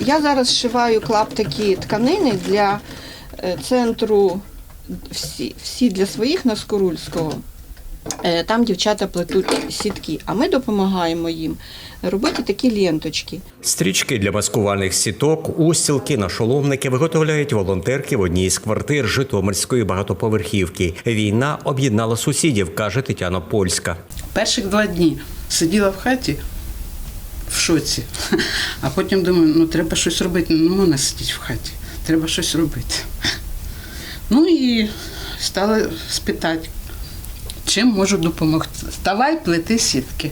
Я зараз зшиваю клаптики тканини для е, центру всі, всі для своїх на Скорульського. Е, Там дівчата плетуть сітки, а ми допомагаємо їм робити такі ленточки. Стрічки для маскувальних сіток, устілки, нашоломники виготовляють волонтерки в одній із квартир Житомирської багатоповерхівки. Війна об'єднала сусідів, каже Тетяна Польська. Перших два дні сиділа в хаті в шоці, а потім думаю, ну треба щось робити, не можна сидіти в хаті, треба щось робити. Ну і стала спитати, чим можу допомогти. Давай плети сітки.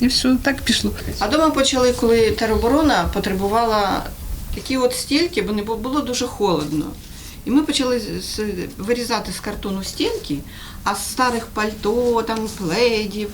І все, так пішло. А дома почали, коли тероборона потребувала такі от стільки, бо не було дуже холодно. І ми почали вирізати з картону стінки, а з старих пальто, там пледів,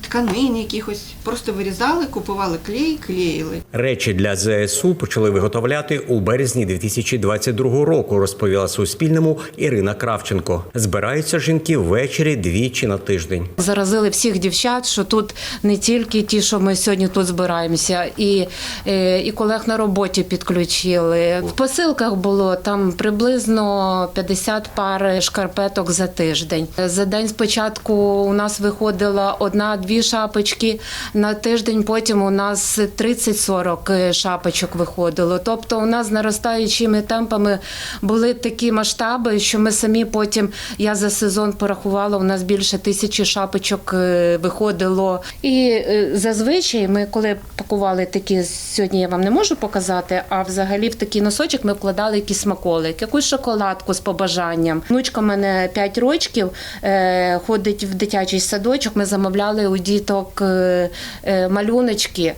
тканин якихось просто вирізали, купували клей, клеїли. Речі для ЗСУ почали виготовляти у березні 2022 року, розповіла Суспільному Ірина Кравченко. Збираються жінки ввечері двічі на тиждень. Заразили всіх дівчат, що тут не тільки ті, що ми сьогодні тут збираємося, і, е, і колег на роботі підключили. В посилках було там приблизно 50 пар шкарпеток за тиждень. За день спочатку у нас виходила одна-дві шапочки на тиждень. Потім у нас 30-40 шапочок виходило. Тобто, у нас наростаючими темпами були такі масштаби, що ми самі потім я за сезон порахувала. У нас більше тисячі шапочок е, виходило. І е, зазвичай ми, коли пакували такі сьогодні, я вам не можу показати. А взагалі в такий носочок ми вкладали якийсь смаколик, якусь шоколадку з побажанням. Внучка в мене 5 років е, ходить в дитячий садочок. Ми замовляли у діток е, е, малюночки.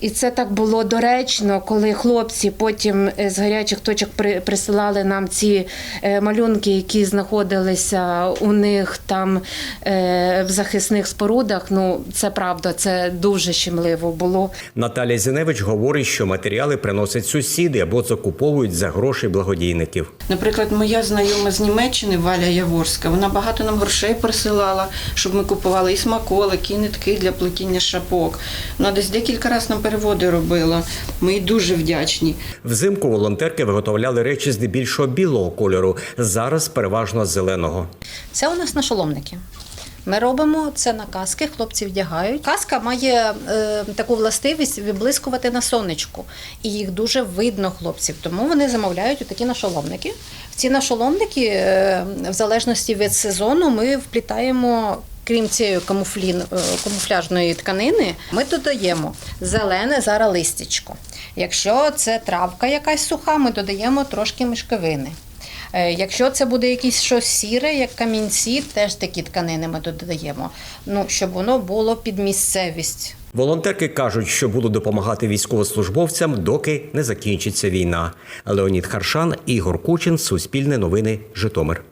І це так було доречно, коли хлопці потім е, з гарячих точок присилали нам ці е, малюнки, які знаходилися у них там е, в захисних спорудах. Ну це правда, це дуже щемливо було. Наталя Зіневич говорить, що матеріали приносять сусіди або закуповують за гроші благодійників. Наприклад, моя знайома з Німеччини Валя Яворська, вона багато нам грошей присилала, щоб ми купували і смаколики, і нитки для плетіння шапок. Вона десь декілька разів нам переводи робила. Ми їй дуже вдячні. Взимку волонтерки виготовляли речі здебільшого білого кольору, зараз переважно зеленого. Це у нас нашоломники. Ми робимо це на каски, хлопці вдягають. Каска має е, таку властивість виблискувати на сонечку, і їх дуже видно хлопців. Тому вони замовляють такі нашоломники. В ці нашоломники, е, в залежності від сезону, ми вплітаємо. Крім цієї камуфлін, е, камуфляжної тканини, ми додаємо зелене зараз листячко. Якщо це травка якась суха, ми додаємо трошки мішковини. Е, Якщо це буде якесь щось сіре, як камінці, теж такі тканини ми додаємо. Ну, щоб воно було під місцевість. Волонтерки кажуть, що будуть допомагати військовослужбовцям, доки не закінчиться війна. Леонід Харшан, Ігор Кучин, Суспільне новини, Житомир.